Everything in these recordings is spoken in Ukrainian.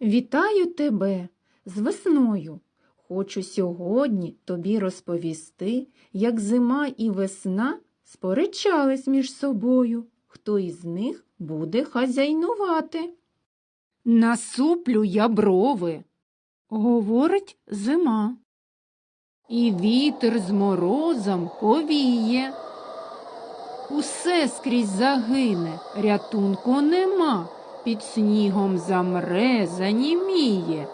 Вітаю тебе з весною. Хочу сьогодні тобі розповісти, як зима і весна сперечались між собою, хто із них буде хазяйнувати. Насуплю я брови, говорить зима. І вітер з морозом повіє. Усе скрізь загине, рятунку нема, під снігом замре, заніміє.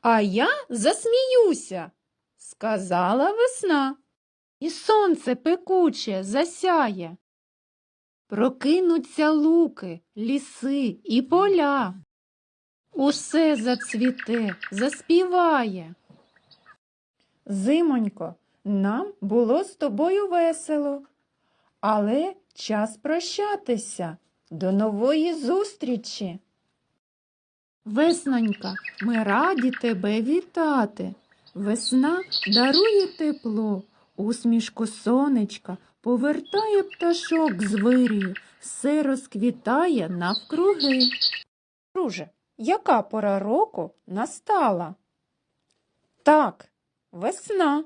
А я засміюся, сказала весна, і сонце пекуче засяє. Прокинуться луки, ліси і поля. Усе зацвіте, заспіває. Зимонько, нам було з тобою весело, але час прощатися. До нової зустрічі. Веснонька, ми раді тебе вітати. Весна дарує тепло, усмішку сонечка, повертає пташок з вирію, все розквітає навкруги. Друже, яка пора року настала? Так, весна.